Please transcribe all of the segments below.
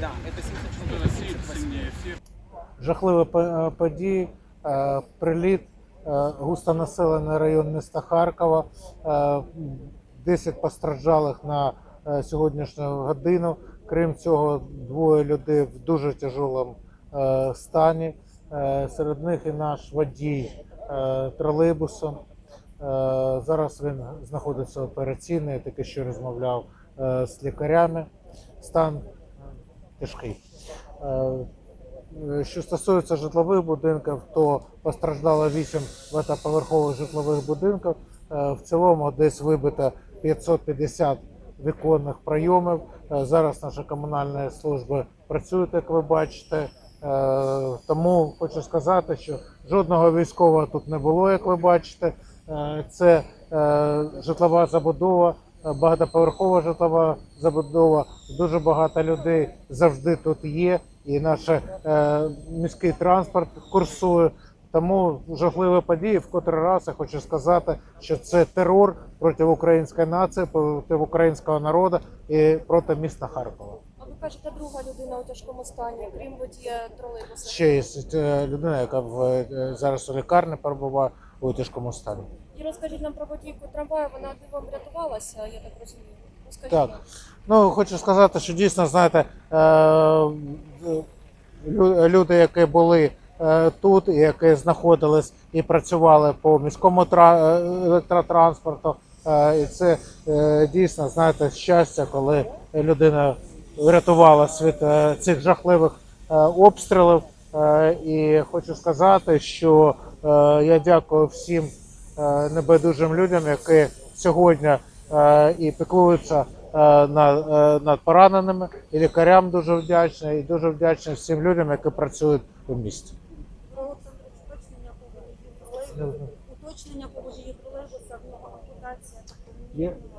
Да, это 74 Это сильнее, сильнее всех. жахливі події, е, приліт, е, густонаселений район міста Харкова, е, 10 постраждалих на е, сьогоднішню годину. Крім цього, двоє людей в дуже тяжелому е, стані. Е, Серед них і наш водій е, тролейбусу. Е, Зараз він знаходиться в операційній, я тільки що розмовляв е, з лікарями. Стан е, тяжкий. Е, Що стосується житлових будинків, то постраждало 8 багатоповерхових житлових будинків. Е, В цілому десь вибито 550 віконних прийомів. Е, Зараз наші комунальні служби працюють, як ви бачите. Тому хочу сказати, що жодного військового тут не було, як ви бачите. Це житлова забудова, багатоповерхова житлова забудова. Дуже багато людей завжди тут є, і наш е, міський транспорт курсує. Тому жахливі події, в котрий раз я хочу сказати, що це терор проти української нації, проти українського народу і проти міста Харкова. А ви кажете, друга людина у тяжкому стані, крім водія тролейбуса. Ще є е, людина, яка в е, зараз у лікарні перебуває у тяжкому стані. І розкажіть нам про водійку трамваю, вона дивом врятувалася, я так розумію. Розкажіть Так. нам. Ну, хочу сказати, що дійсно, знаєте, е, лю- люди, які були е, тут, і які знаходились і працювали по міському тра- е, електротранспорту, е, і це е, дійсно, знаєте, щастя, коли людина врятувалась від е, цих жахливих е, обстрілів. Е, І хочу сказати, що е, я дякую всім небайдужим людям, які сьогодні е, і піклуються е, над, е, пораненими, і лікарям дуже вдячний, і дуже вдячний всім людям, які працюють у місті. Це уточнення по водії водії тролейбуса, ампутація.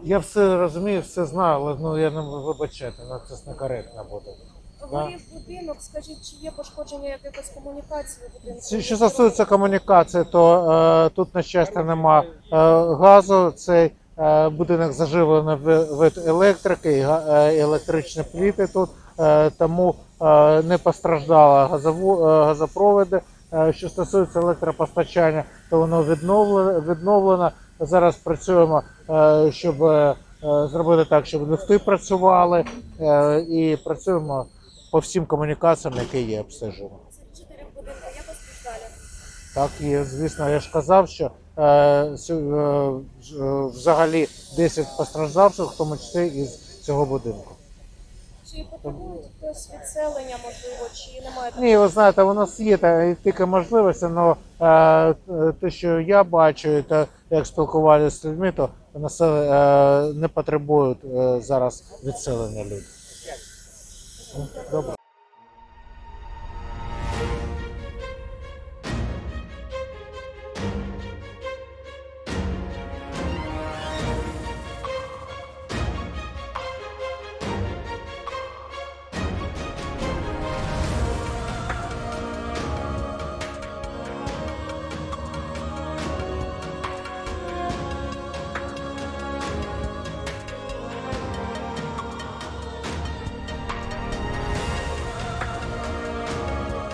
Я, все розумію, все знаю, але ну я не вибачайте, ну це некоректно буде. Горів будинок, скажіть, чи є пошкодження якихось комунікацій у будинку? Що стосується комунікації, то е, тут, на щастя, нема е, газу. Цей е, будинок заживлений від електрики і е, електричні пліти тут, е, тому е, не постраждала газову, е, газопроводи. Е, що стосується електропостачання, то воно відновлено. відновлено. Зараз працюємо, е, щоб е, зробити так, щоб лифти працювали, е, і працюємо по всім комунікаціям, які є обстежуємо. Серед жителів будинку є постраждалі? Так, і звісно, я ж казав, що е, е, е, взагалі 10 постраждавших, в тому числі із цього будинку. Чи потребують хтось відселення, можливо, чи немає такого? Ні, ви знаєте, у нас є та- тільки можливості, але е, те, що я бачу, те, як спілкувалися з людьми, то насел- е, не потребують е, зараз відселення людей. Добре.